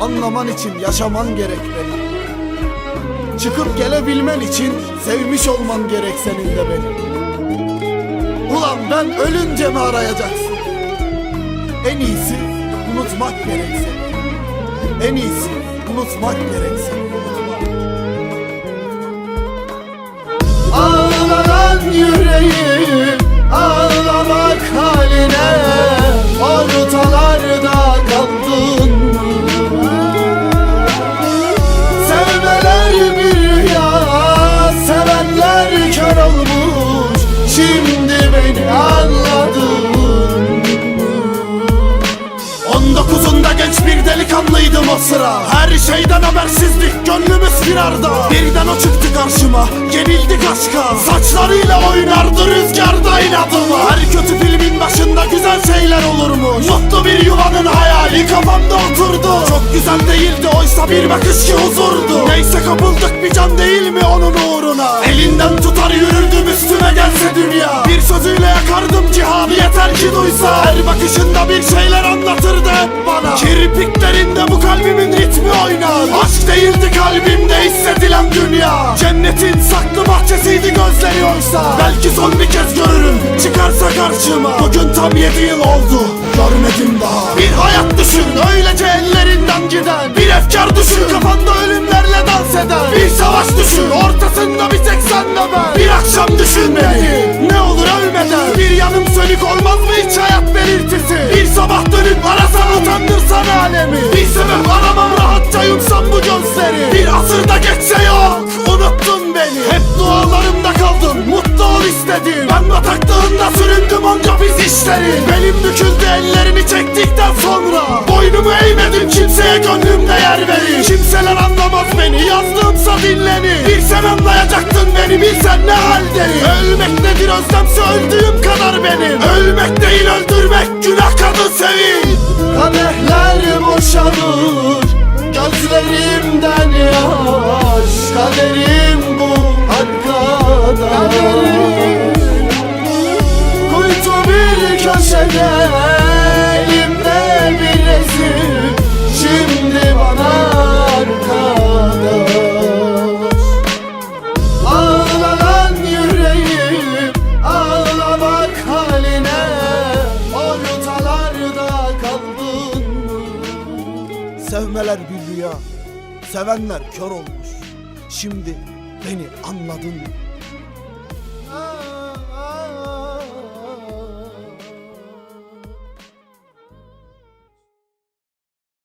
Anlaman için yaşaman gerek beni Çıkıp gelebilmen için sevmiş olman gerek senin de beni Ulan ben ölünce mi arayacaksın? En iyisi unutmak gerek seni En iyisi unutmak gerek seni. Ağlanan yüreğim sıra. Her şeyden habersizlik gönlümüz firarda. Birden o çıktı karşıma yenildik aşka. Saçlarıyla oynardı rüzgarda inadıma. Her kötü filmin başında güzel şeyler olurmuş. Mutlu bir yuvanın hayali kafamda oturdu. Çok güzel değildi oysa bir bakış ki huzurdu. Neyse kapıldık bir can değil mi onun uğruna? Elinden tutar yürürdüm üstüme gelse dünya. Bir sözüyle yakardım cihanı yeter ki duysa. Her bakışında bir şeyler anlatırdı hep bana. Kirpiklerinde bu kalbimin oysa Belki son bir kez görürüm çıkarsa karşıma. Bugün tam yedi yıl oldu görmedim daha. Bir hayat düşün öylece ellerinden giden. Bir efkar düşün kafanda ölümlerle dans eden. Bir savaş düşün ortasında bir tek sen de ben. Bir akşam düşün beni ne olur ölmeden. Bir yanım sönük olmaz mı hiç hayat belirtisi? Bir sabah dönüp arasan utandırsan alemi. Bir sebep aramam rahatça yumsam bu gözleri. Bir asırda geçse yok pis işleri Belim büküldü ellerimi çektikten sonra. Boynumu eğmedim kimseye gönlümde yer verir Kimseler anlamaz beni yazdığımsa dinlenir Bilsen anlayacaktın beni bilsen ne haldeyim Ölmek nedir özlemse öldüğüm kadar benim. Ölmek değil öldürmek günah kadın sevin. Kadehler boşalır Gözlerimden yaş. Kaderim bu arkadaş Elimde bir resim Şimdi bana arkadaş Ağlanan yüreğim Ağlamak haline Ortalarda kaldın? Sevmeler bir rüya Sevenler kör olmuş Şimdi beni anladın mı?